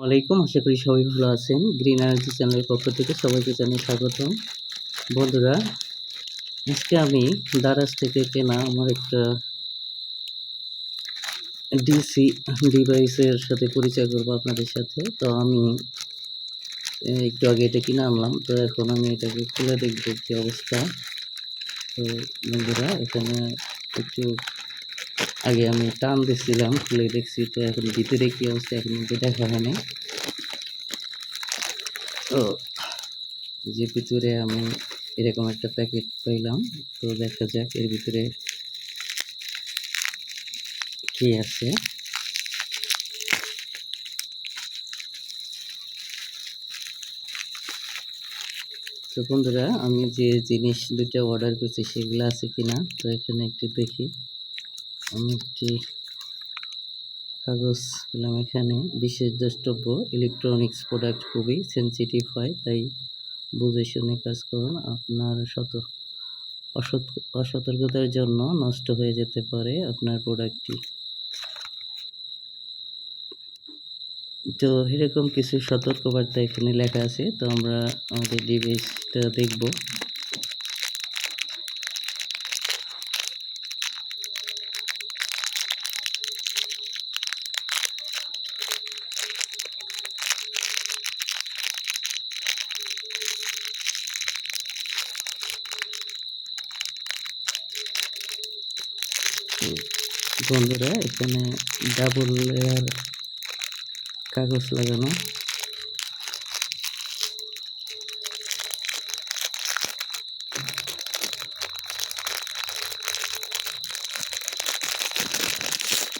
ওয়ালাইকুম আশা করি সবাই ভালো আছেন। গ্রিন এনার্জি চ্যানেলের পক্ষ থেকে সবাইকে জানাই স্বাগতম। বন্ধুরা, আজকে আমি দারাজ থেকে কেনা আমার একটা ডিসি ডিভাইসের সাথে পরিচয় করব আপনাদের সাথে। তো আমি একটু আগে এটা কিনে আনলাম। তো এখন আমি এটাকে খুলে দেখব কি অবস্থা। তো বন্ধুরা, এখানে একটু আগে আমি টান দিচ্ছিলাম খুলে দেখছি তো এখন ভিতরে কি অবস্থা, এখন কিন্তু দেখা হয়নি তো যে ভিতরে আমি এরকম একটা প্যাকেট পাইলাম, তো দেখা যাক এর ভিতরে কি আছে। তো বন্ধুরা, আমি যে জিনিস দুটো অর্ডার করছি সেগুলো আছে কিনা, তো এখানে একটু দেখি। আমি একটি কাগজ পেলাম এখানে। বিশেষ দ্রষ্টব্য ইলেকট্রনিক্স প্রোডাক্ট খুবই সেন্সিটিভ হয়, তাই বুঝে শুনে কাজ করুন। আপনার শত অসত অসতর্কতার জন্য নষ্ট হয়ে যেতে পারে আপনার প্রোডাক্টটি তো এরকম কিছু সতর্কবার্তা এখানে লেখা আছে। তো আমরা আমাদের ডিভাইসটা দেখব। বন্ধুরা এখানে ডাবল লেয়ার কাগজ লাগানো।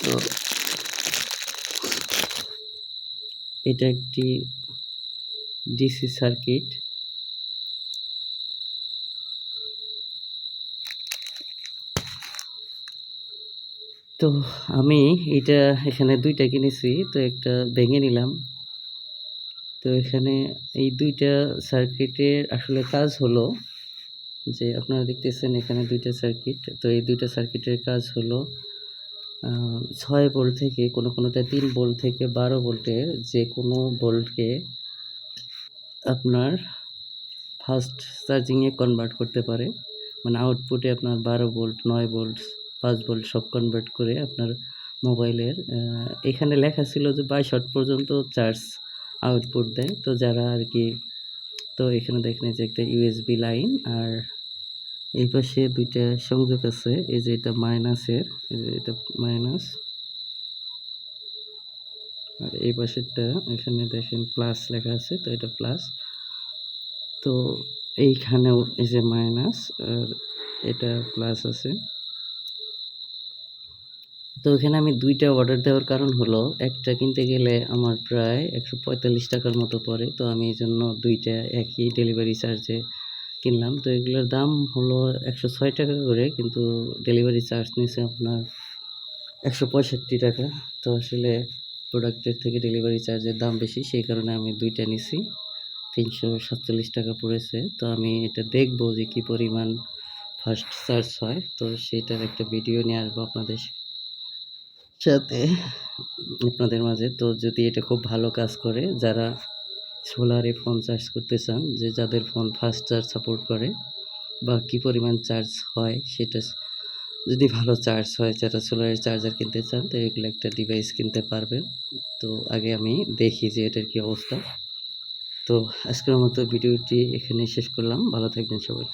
তো এটা একটি ডিসি সার্কিট। তো আমি এটা এখানে দুইটা কিনেছি, তো একটা ভেঙে নিলাম। তো এখানে এই দুইটা সার্কিটের আসলে কাজ হলো যে আপনারা দেখতেছেন এখানে দুইটা সার্কিট, তো এই দুইটা সার্কিটের কাজ হলো ছয় ভোল্ট থেকে কোনো কোনোটা তিন ভোল্ট থেকে বারো ভোল্টের যে কোনো ভোল্টকে আপনার ফাস্ট চার্জিংয়ে কনভার্ট করতে পারে। মানে আউটপুটে আপনার বারো ভোল্ট নয় ভোল্ট পাঁচ ভোল্ট সব কনভার্ট করে আপনার মোবাইলের এখানে লেখা ছিল যে বাইশ ওয়াট পর্যন্ত চার্জ আউটপুট দেয়। তো যারা আর কি, তো এখানে দেখেন যে একটা ইউএসবি লাইন আর এই পাশে দুইটা সংযোগ আছে। এই যে এটা মাইনাসের এই যে এটা মাইনাস আর এই পাশেরটা এখানে দেখেন প্লাস লেখা আছে, তো এটা প্লাস তো এইখানেও এই যে মাইনাস আর এটা প্লাস আছে। তো এখানে আমি দুইটা অর্ডার দেওয়ার কারণ হলো, একটা কিনতে গেলে আমার প্রায় একশো পঁয়তাল্লিশ টাকার মতো পড়ে, তো আমি এই জন্য দুইটা একই ডেলিভারি চার্জে কিনলাম। তো এগুলোর দাম হলো একশো ছয় টাকা করে, কিন্তু ডেলিভারি চার্জ নিয়েছে আপনার একশো পঁয়ষট্টি টাকা। তো আসলে প্রোডাক্টের থেকে ডেলিভারি চার্জের দাম বেশি, সেই কারণে আমি দুইটা নিছি। তিনশো সাতচল্লিশ টাকা পড়েছে। তো আমি এটা দেখব যে কী পরিমাণ ফার্স্ট চার্জ হয়। তো সেটার একটা ভিডিও নিয়ে আসব আপনাদের সাথে, আপনাদের মাঝে। তো যদি এটা খুব ভালো কাজ করে, যারা সোলারে ফোন চার্জ করতে চান, যে যাদের ফোন ফাস্ট চার্জ সাপোর্ট করে, বা কী পরিমাণ চার্জ হয়, সেটা যদি ভালো চার্জ হয়, যারা সোলারের চার্জার কিনতে চান, তো এগুলো একটা ডিভাইস কিনতে পারবেন। তো আগে আমি দেখি যে এটার কী অবস্থা। তো আজকের মতো ভিডিওটি এখানে শেষ করলাম। ভালো থাকবেন সবাই।